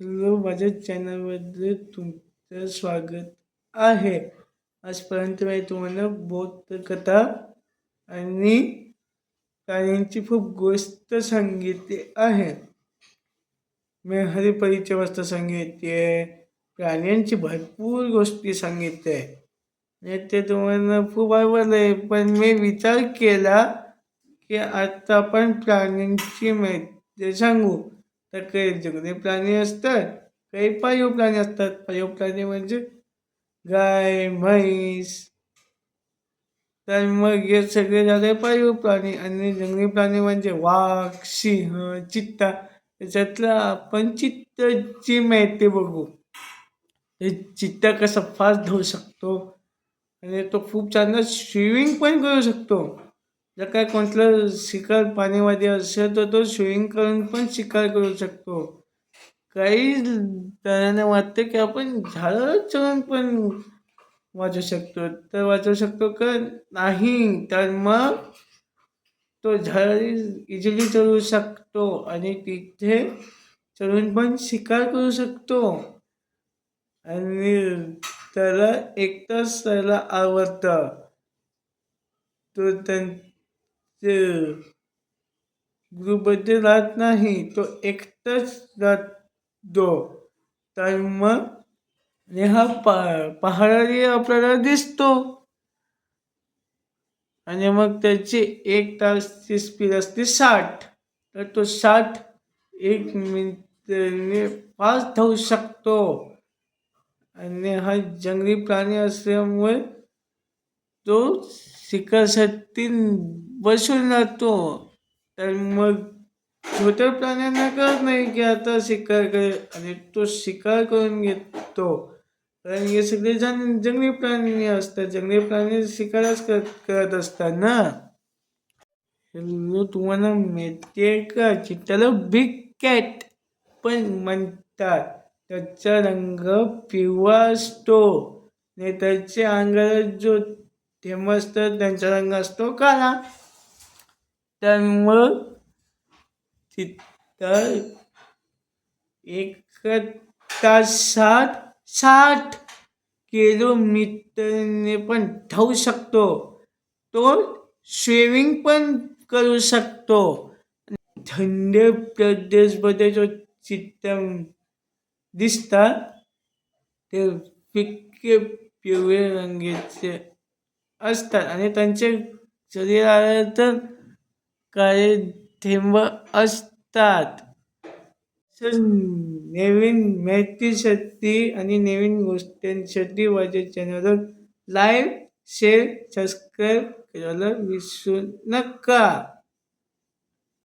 Hello माझ्या चॅनलमध्ये तुमचं स्वागत आहे. आजपर्यंत मी तुम्हाला बौद्ध कथा आणि प्राण्यांची खूप गोष्ट सांगितली आहे. मी हरिपरीची वस्तू सांगितली आहे प्राण्यांची भरपूर गोष्टी सांगितल्या. आहे आणि ते तुम्हाला खूप आवडलं आहे पण मी विचार केला की आता आपण प्राण्यांची माहिती सांगू. तर काही जंगली प्राणी असतात काही पाळीव प्राणी असतात. पाळीव प्राणी म्हणजे गाय म्हैस. तर मग हे सगळे झाले पाळीव प्राणी आणि जंगली प्राणी म्हणजे वाघ सिंह चित्ता. त्याच्यातलं आपण चित्ताची माहिती बघू. हे चित्ता कसा फास्ट धावू शकतो? आणि तो खूप चांगला स्विमिंग पण करू शकतो. जर काय कोणतं शिकार पाणीवादी असेल तर तो स्विमिंग करून पण शिकार करू शकतो. काही जणांना वाटते की आपण झाडं चढून पण वाचू शकतो. तर वाचू शकतो का? नाही. तर मग तो झाड इझिली चढू शकतो आणि तिथे चढून पण शिकार करू शकतो. आणि त्याला एकटाच त्याला आवडतं. तो त्यां गुरुबद्ध ग्रुपमध्ये राहत नाही तो एकटाच राहतो तर मग आणि हा पा पहाडाही आपल्याला दिसतो. आणि मग त्याची एक तासची स्पीड असते साठ. तर तो साठ एक मिनिटने फास्ट धावू शकतो. आणि हा जंगली प्राणी असल्यामुळे तो शिकासाठी बसून राहतो. तर मग छोट्या प्राण्यांना कळत नाही की आता शिकार करे आणि तो शिकार करून घेतो. कारण हे सगळे जण जंगली प्राणी असतात. जंगली प्राणी शिकारच करत करत असतात ना. हॅलो तुम्हाला माहिती आहे का चित्ताला बिग कॅट पण म्हणतात. त्याचा रंग पिवळा असतो. आणि त्याचे अंगाला जो थेंब असतो त्यांचा रंग असतो काळा. त्यामुळं तिथं एक तासात साठ किलोमीटरने पण धावू शकतो. तो स्विमिंग पण करू शकतो. थंड प्रदेशमध्ये जो चित्र दिसतात ते फिक्के पिवळे रंगाचे असतात आणि त्यांचे शरीराला तर काही थेंब असतात. नवीन माहितीसाठी आणि नवीन गोष्टींसाठी माझ्या चॅनलवर लाईव्ह शेअर सबस्क्राईब करायला विसरू नका.